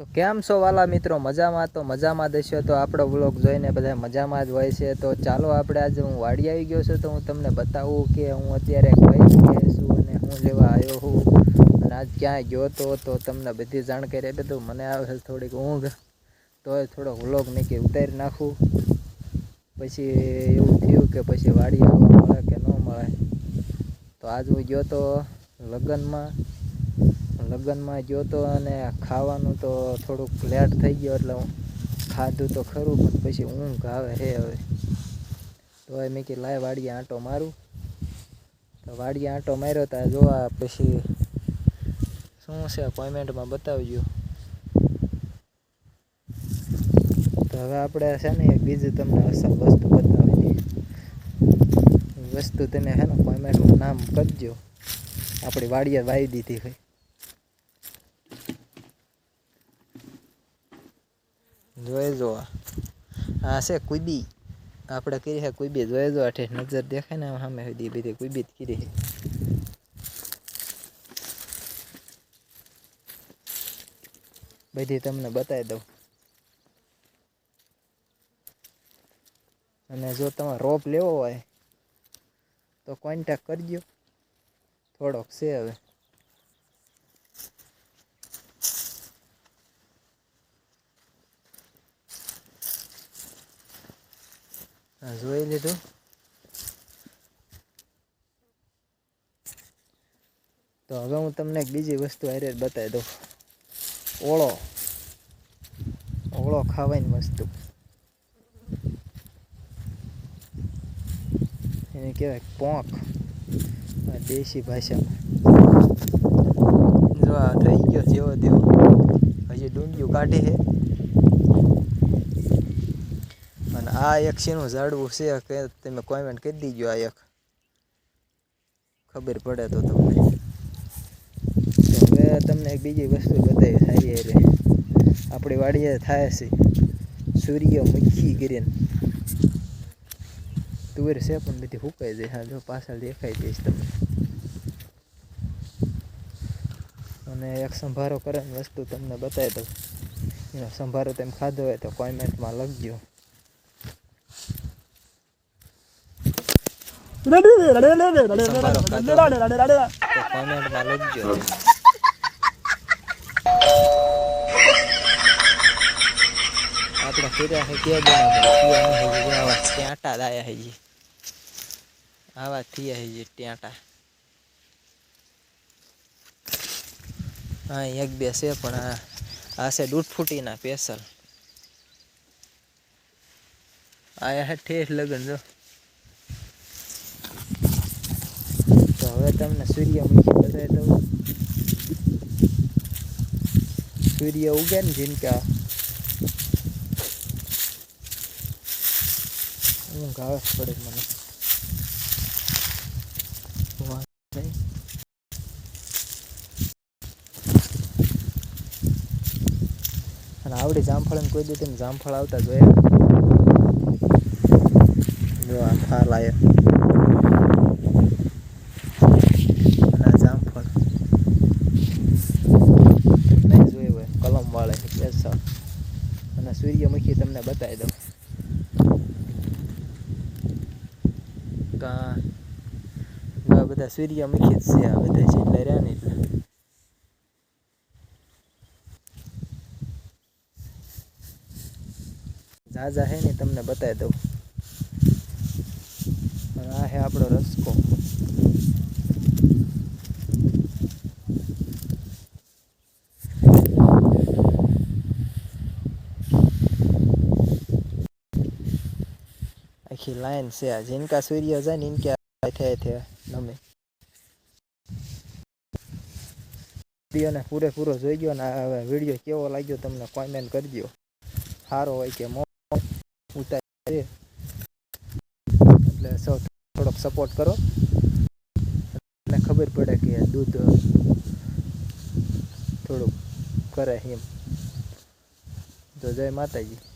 તો કેમ છો વાલા મિત્રો? મજામાં? તો મજામાં દેશો તો આપણો વ્લોગ જોઈને બધા મજામાં જ હોય છે. તો ચાલો આપણે આજે હું વાડી આવી ગયો છું, તો હું તમને બતાવું કે હું અત્યારે કઈ જગ્યાએ છું અને હું લેવા આવ્યો છું અને આજ ક્યાંય ગયો તો તો તમને બધી જાણકારી આપી તો મને આવે થોડીક ઊંઘ, તો થોડો વ્લોગ નીકળી ઉતારી નાખું. પછી એવું થયું કે પછી વાડી આવવા મળે કે ન મળે. તો આજ હું ગયો તો લગ્નમાં લગ્નમાં ગયો તો અને ખાવાનું તો થોડુંક લેટ થઈ ગયો એટલે હું ખાધું તો ખરું, પણ પછી ઊંઘ આવે હે હવે. તો હવે મેં કે લાય વાડીએ આંટો મારું. તો વાડીએ આંટો માર્યો તા જોવા પછી શું છે કોમેન્ટમાં બતાવજો. તો હવે આપણે છે ને બીજું તમને અસર વસ્તુ બતાવી વસ્તુ તમે છે ને કોમેન્ટમાં નામ કરજો. આપણી વાડીએ વાવી દીધી હોય. જોઈ જો આ છે કુબી. આપણે કરી છે કુબી. જોઈ જો આઠે નજર દેખાય ને આમ સામે સુધી બધી કુબી જ કરી છે. બધી તમને બતાવી દઉં. અને જો તમારે રોપ લેવો હોય, તો કોન્ટેક કરજો. થોડોક છે હવે. જોઈ લીધું. તો હવે હું તમને એક બીજી વસ્તુ હારે બતાવી દઉં. ઓળો. ઓળો ખાવાની વસ્તુ. એને કહેવાય પોંખ. દેશી ભાષામાં. જો આ થઈ ગયો જેવો તેવો હજી ડુંડિયું કાઢી છે અને આ એક શીનું ઝાડવું છે કે તમે કોમેન્ટ કરી દીજો આ એક. ખબર પડે તો તમને. તો હવે તમને એક બીજી વસ્તુ બતાવી સારી એટલે આપણી વાડીએ થાય છે. સૂર્યમુખી કરીને. તુવેર છે પણ બધી સુકાઈ જાય. હા, જો પાછળ દેખાઈ દઈશ તમને. અને એક સંભારો કરવાની વસ્તુ તમને બતાવી દઉં. એનો સંભારો તમે ખાધો હોય તો કોમેન્ટમાં લખજો તો કોમેન્ટમાં લખજો આપણે ફેર્યા છે કે આવા ટેટા દાયા છે આવા થયા છે જી ટ્યાંટા હા એક બે છે પણ આ આ છે દૂધ ફૂટીના પેસલ આયા હે ઠેઠ લગન જો તો હવે તમને સૂર્યમુખી બતાવી દઉં સૂર્ય ઉગે ને જીનકા ઊંઘ આવે છે પડે મને વાંધો નહીં. અને આવડી જામફળ કોઈ દી તમે જામફળ આવતા જોયા જો આ ફાલ આવ્યો અને આ જામફળ નહીં જોયું હોય કલમ વાળે સ્પેશલ અને સૂર્યમુખી તમને બતાવી દઉં કા આ બધા સૂર્યમુખી જ છે આ બધા જેટલા રહ્યા ને એટલે. ઝાઝા હે ને તમને બતાવી દઉં. આ હે આપણો રસકો. આખી લાઈન છે આ जिनका સૂર્ય જાય ને ઇનકે થે થે નમે વિડીયોને પૂરેપૂરો જોઈ ગયો ને આ હવે વિડીયો કેવો લાગ્યો તમને કોમેન્ટ કરજો સારો હોય કે મો ઉતારે એટલે સૌ થોડોક સપોર્ટ કરો એટલે ખબર પડે કે દૂધ થોડુંક કરે એમ તો જય માતાજી